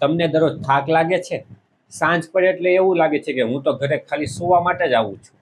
તમને દરરોજ થાક લાગે છે? સાંજ પડે એટલે એવું લાગે છે કે હું તો ઘરે ખાલી સુવા માટે જ આવું છું.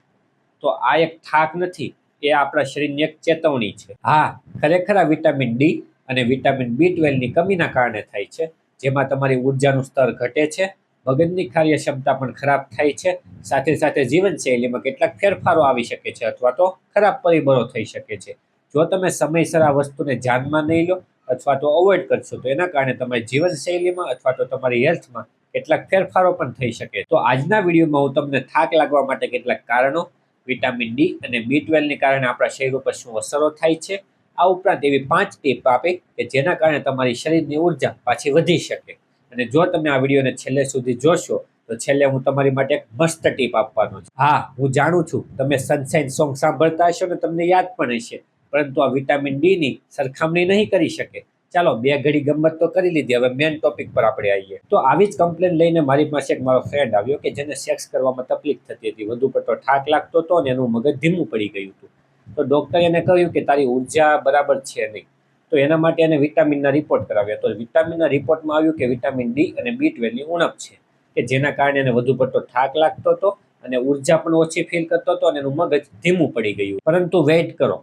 તો આ એક થાક નથી, એ આપણા શરીરની એક ચેતવણી છે. હા, ખરેખર આ વિટામિન ડી અને વિટામિન બી ટ્વેલ્વની કમીના કારણે થાય છે, જેમાં તમારી ઉર્જાનું સ્તર ઘટે છે, મગજની કાર્યક્ષમતા પણ ખરાબ થાય છે, સાથે સાથે જીવનશૈલીમાં કેટલાક ફેરફારો આવી શકે છે અથવા તો ખરાબ પરિબળો થઈ શકે છે. જો તમે સમયસર આ વસ્તુને ધ્યાનમાં નહીં લો અથવા તો અવોઇડ કરશો તો એના કારણે તમારી જીવનશૈલીમાં અથવા તો તમારી હેલ્થમાં કેટલાક ફેરફારો પણ થઈ શકે. તો આજના વિડીયોમાં હું તમને થાક લાગવા માટે કેટલાક કારણો વિટામિન ડી અને બી ટ્વેલ્વને કારણે આપણા શરીર ઉપર શું અસરો થાય છે, આ ઉપરાંત એવી પાંચ ટીપ આપે કે જેના કારણે તમારી શરીરની ઊર્જા પાછી વધી શકે. અને જો તમે આ વિડીયોને છેલ્લે સુધી જોશો, તો છેલ્લે હું તમારી માટે એક મસ્ત ટીપ આપવાનો છું. હા, હું જાણું છું, તમે સનશાઇન સોંગ સાંભળતા હશો ને તમને યાદ પણ હશે. પરંતુ આ વિટામિન ડીની સરખામણી નહીં કરી શકે. ચાલો, બે ઘડી ગમત તો કરી લીધી. હવે મેન ટોપિક પર આપણે આવીએ. તો આવી જ કમ્પ્લેન લઈને મારી પાસે એક મારો ફ્રેન્ડ આવ્યો કે જેને સેક્સ કરવામાં તકલીફ થતી હતી. વધુ પડતો થાક લાગતો હતો અને એનું મગજ ધીમું પડી ગયું હતું. તો ડૉક્ટરે એને કહ્યું કે તારી ઊર્જા બરાબર છે નહીં. તો એના માટે એને વિટામિનના રિપોર્ટ કરાવ્યા. તો વિટામિનના રિપોર્ટમાં આવ્યું કે વિટામિન ડી અને બી ટ્વેલ્વની ઉણપ છે, કે જેના કારણે એને વધુ પડતો થાક લાગતો હતો અને ઊર્જા પણ ઓછી ફીલ કરતો હતો અને એનું મગજ ધીમું પડી ગયું. પરંતુ વેઇટ કરો.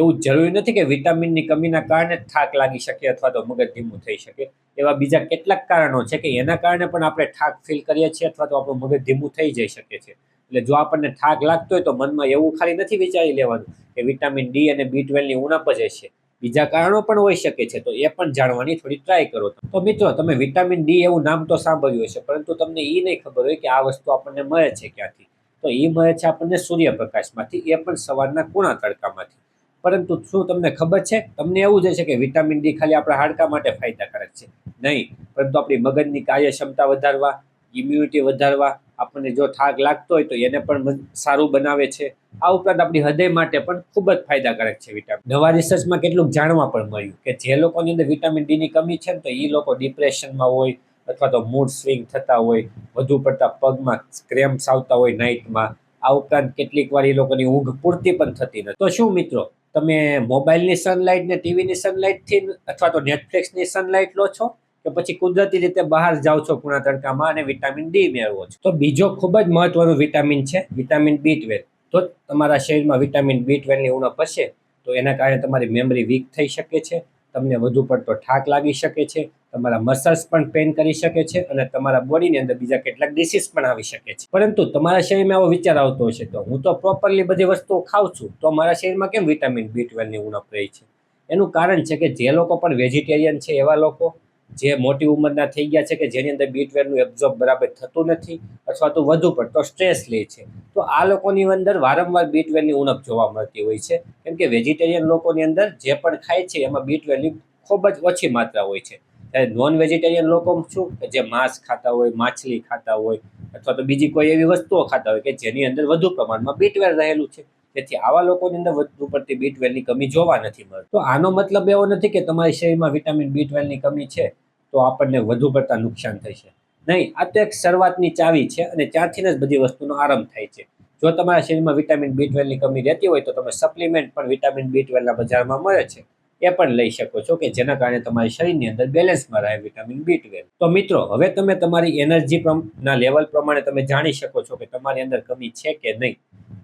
એવું જરૂરી નથી કે વિટામિનની કમીના કારણે થાક લાગી શકે અથવા તો મગજ ધીમું થઈ શકે. એવા બીજા કેટલાક કારણો છે કે એના કારણે પણ આપણે થાક ફીલ કરીએ છીએ અથવા તો આપણું મગજ ધીમું થઈ જઈ શકે છે. એટલે જો આપણને થાક લાગતો હોય તો મનમાં એવું ખાલી નથી વિચારી લેવાનું કે વિટામિન ડી અને બી ટ્વેલ્વની ઉણપ જ હશે. બીજા કારણો પણ હોઈ શકે છે તો એ પણ જાણવાની થોડી ટ્રાય કરો તો મિત્રો તમે વિટામિન ડી એવું નામ તો સાંભળ્યું હશે પરંતુ તમને એ નહીં ખબર હોય કે આ વસ્તુ આપણને મળે છે ક્યાંથી. તો એ મળે છે આપણને સૂર્યપ્રકાશમાંથી, એ પણ સવારના કુણા તડકામાંથી. પરંતુ શું તમને ખબર છે? તમને એવું જ છે કે વિટામિન ડી ખાલી આપણા હાડકા માટે ફાયદાકારક છે. નહીં, પરંતુ આપણી મગજની કાર્યક્ષમતા વધારવા ઇમ્યુનિટી વધારવા, આપણને જો થાક લાગતો હોય તો એને પણ સારું બનાવે છે. આ ઉપરાંત આપણી હૃદય માટે પણ ખૂબ જ ફાયદાકારક છે વિટામિન. નવા રિસર્ચમાં કેટલુંક જાણવા પણ મળ્યું કે જે લોકોની અંદર વિટામિન ડીની કમી છે ને તો એ લોકો ડિપ્રેશનમાં હોય અથવા તો મૂડ સ્વિંગ થતા હોય, વધુ પડતા પગમાં ક્રેમ્પ્સ આવતા હોય નાઇટમાં આ ઉપરાંત કેટલીક વાર એ લોકોની ઊંઘ પૂરતી પણ થતી નથી. તો શું મિત્રો તમે મોબાઈલની સનલાઇટ ને ટીવીની સનલાઇટથી અથવા તો નેટફ્લિક્સની સનલાઇટ લો છો કે પછી કુદરતી રીતે બહાર જાઓ છો પૂણા તડકામાં અને વિટામિન ડી મેળવો છો? તો બીજો ખૂબ જ મહત્વનું વિટામિન છે વિટામિન બી ટ્વેલ્વ તો તમારા શરીરમાં વિટામિન બી ટ્વેલ્વની ઉણપ હશે, તો એના કારણે તમારી મેમરી વીક થઈ શકે છે. તમને વધુ પડતો થાક લાગી શકે છે, તમારા મસલ્સ પણ પેન કરી શકે છે અને તમારા બોડીની અંદર બીજા કેટલાક ડિસીઝ પણ આવી શકે છે. પરંતુ તમારા શરીરમાં એવો વિચાર આવતો હશે તો હું તો પ્રોપરલી બધી વસ્તુઓ ખાઉં છું, તો મારા શરીરમાં કેમ વિટામિન બી ટ્વેલ્વની ઉણપ રહી છે? એનું કારણ છે કે જે લોકો પણ વેજીટેરિયન છે એવા લોકો, જે મોટી ઉંમરના થઈ ગયા છે કે જેની અંદર બી ટ્વેલ્વનું એબ્ઝોર્બ બરાબર થતું નથી અથવા તો વધુ પડતો સ્ટ્રેસ લે છે. તો આ લોકોની અંદર વારંવાર બી ટ્વેલ્વની ઉણપ જોવા મળતી હોય છે. કેમ કે વેજીટેરિયન લોકોની અંદર જે પણ ખાય છે, એમાં બી ટ્વેલ્વની ખૂબ જ ઓછી માત્રા હોય છે. ત્યારે નોન વેજીટેરિયન લોકો શું? કે જે માંસ ખાતા હોય, માછલી ખાતા હોય, અથવા તો બીજી કોઈ એવી વસ્તુઓ ખાતા હોય કે જેની અંદર વધુ પ્રમાણમાં બી ટ્વેલ્વ રહેલું છે. તેથી આવા લોકોની અંદર વધુ પડતી બી ટ્વેલ્વની કમી જોવા નથી મળતી. તો આનો મતલબ એવો નથી કે તમારી શરીરમાં વિટામિન બી ટ્વેલ્વની કમી છે, તો આપણને વધુ પડતા નુકસાન થશે. નહીં, આ તો એક શરૂઆતની ચાવી છે અને ત્યાંથી જ બધી વસ્તુનો આરંભ થાય છે. જો તમારા શરીરમાં વિટામિન બી ટ્વેલ્વની કમી રહેતી હોય તો તમે સપ્લિમેન્ટ પણ વિટામિન બી ટ્વેલ્વના બજારમાં મળે છે. એ પણ લઈ શકો છો કે જેના કારણે તમારી શરીરની અંદર બેલેન્સમાં રહે વિટામિન બી ટ્વેલ્વ તો મિત્રો, હવે તમે તમારી એનર્જી ના લેવલ પ્રમાણે તમે જાણી શકો છો કે તમારી અંદર કમી છે કે નહીં.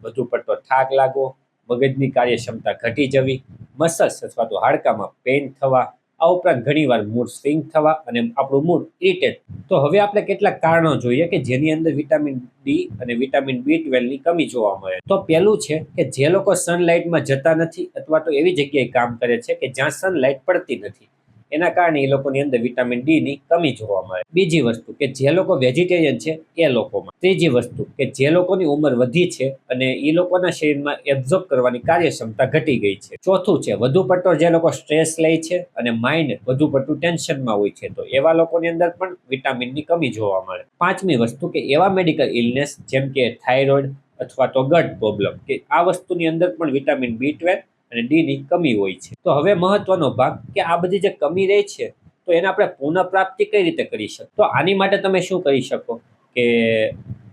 વધુ પડતો થાક લાગવો, મગજની કાર્યક્ષમતા ઘટી જવી, મસલ્સ અથવા તો હાડકામાં પેઇન થવા આ ઉપરાંત ઘણીવાર મૂડ સ્વિંગ થવા અને આપણું મૂડ ઇરિટેટ તો હવે આપણે કેટલાક કારણો જોઈએ કે જેની અંદર વિટામિન ડી અને વિટામિન બી ટ્વેલ્વની કમી જોવા મળે. તો પહેલું છે કે જે લોકો સનલાઇટમાં જતા નથી અથવા તો એવી જગ્યાએ કામ કરે છે કે જ્યાં સનલાઇટ પડતી નથી. એના કારણે એ લોકોની અંદર વિટામિન ડી ની કમી જોવા મળે. બીજી વસ્તુ કે જે લોકો વેજીટેરિયન છે, એ લોકોમાં. ત્રીજી વસ્તુ કે જે લોકોની ઉંમર વધી છે અને એ લોકોના શરીરમાં એબ્ઝોર્બ કરવાની કાર્યક્ષમતા ઘટી ગઈ છે. ચોથું છે, વધુ પડતો જે લોકો સ્ટ્રેસ લે છે અને માઇન્ડ વધુ પડતું ટેન્શનમાં હોય છે, તો એવા લોકોની અંદર પણ વિટામિનની કમી જોવા મળે. પાંચમી વસ્તુ કે એવા મેડિકલ ઇલનેસ જેમ કે થાઇરોઇડ અથવા તો ગટ પ્રોબ્લેમ કે આ વસ્તુની અંદર પણ વિટામિન બી ટ્વેલ્વ અને ડીની કમી હોય છે. તો હવે મહત્વનો ભાગ કે આ બધી જે કમી રહે છે, તો એને આપણે પુનઃપ્રાપ્તિ કઈ રીતે કરી શકીએ? તો આની માટે તમે શું કરી શકો? કે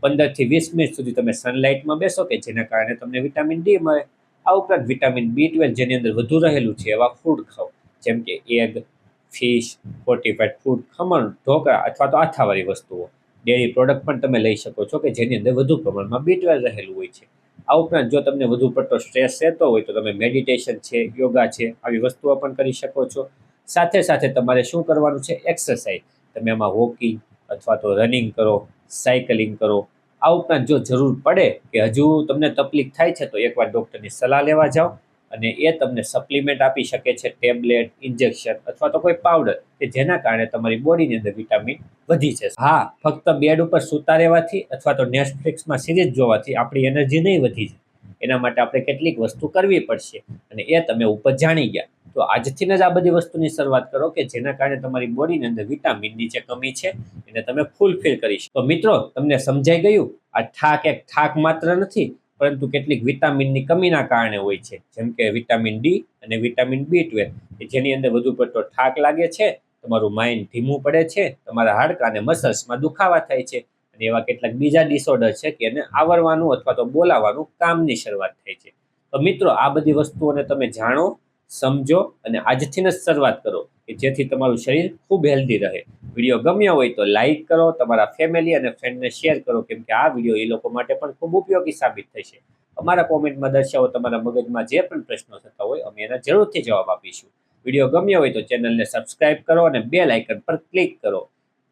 પંદરથી વીસ મિનિટ સુધી તમે સનલાઇટમાં બેસો કે જેના કારણે તમને વિટામિન ડી મળે. આ ઉપરાંત વિટામિન બી ટ્વેલ્વ જેની અંદર વધુ રહેલું છે એવા ફૂડ ખાઓ. જેમ કે egg fish fortified food khaman, dhokla અથવા તો આથાવાળી વસ્તુઓ. ડેરી પ્રોડક્ટ પણ તમે લઈ શકો છો કે જેની અંદર વધુ પ્રમાણમાં બી ટ્વેલ્વ રહેલું હોય છે. આ ઉપરાંત જો તમને વધુ પડતો સ્ટ્રેસ રહેતો હોય તો તમે મેડિટેશન છે યોગા છે, આવી વસ્તુઓ પણ કરી શકો છો. સાથે સાથે તમારે શું કરવાનું છે? એક્સરસાઇઝ તમે એમાં વોકિંગ અથવા તો રનિંગ કરો સાયકલિંગ કરો. આ ઉપરાંત જો જરૂર પડે કે હજુ તમને તકલીફ થાય છે તો એકવાર ડૉક્ટરની સલાહ લેવા જાઓ. અને એ તમને સપ્લિમેન્ટ આપી શકે છે ટેબ્લેટ ઇન્જેક્શન અથવા તો કોઈ પાવડર કે જેના કારણે તમારી બોડીની અંદર વિટામિન વધી જશે. હા, ફક્ત બેડ ઉપર સૂતા રહેવાથી અથવા તો નેટફ્લિક્સમાં સિરીઝ જોવાથી આપણી એનર્જી નહીં વધી જાય. એના માટે આપણે કેટલીક વસ્તુ કરવી પડશે અને એ તમે ઉપર જાણી ગયા. તો આજથી જ આ બધી વસ્તુની શરૂઆત કરો કે જેના કારણે તમારી બોડીની અંદર વિટામિનની જે કમી છે એને તમે ફૂલફિલ કરી શકો. મિત્રો, તમને સમજાઈ ગયું? આ થાક એક થાક માત્ર નથી પરંતુ કેટલીક વિટામિનની કમીના કારણે હોય છે. જેમ કે વિટામિન ડી અને વિટામિન બી ટ્વેલ્વ જેની અંદર વધુ પડતો થાક લાગે છે, તમારું માઇન્ડ ધીમું પડે છે, તમારા હાડકા અને મસલ્સમાં દુખાવા થાય છે અને એવા કેટલાક બીજા ડિસઓર્ડર છે કે એને આવરવાનું અથવા તો બોલાવવાનું કામની શરૂઆત થાય છે. તો મિત્રો, આ બધી વસ્તુઓને તમે જાણો સમજો અને આજથી જ શરૂઆત કરો કે જેથી તમારું શરીર ખૂબ હેલ્ધી રહે. વીડિયો ગમ્યો હોય તો લાઈક કરો, તમારા ફેમિલી અને ફ્રેન્ડને શેર કરો, કેમ કે આ વીડિયો એ લોકો માટે પણ ખૂબ ઉપયોગી સાબિત થશે. અમારા કોમેન્ટમાં દર્શાવો તમારા મગજમાં જે પણ પ્રશ્નો થતા હોય અમે એના જરૂરથી જવાબ આપીશું. વીડિયો ગમ્યો હોય તો ચેનલને સબસ્ક્રાઇબ કરો અને બે લાઇકન પર ક્લિક કરો.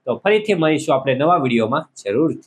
તો ફરીથી મળીશું આપણે નવા વિડીયોમાં જરૂરથી.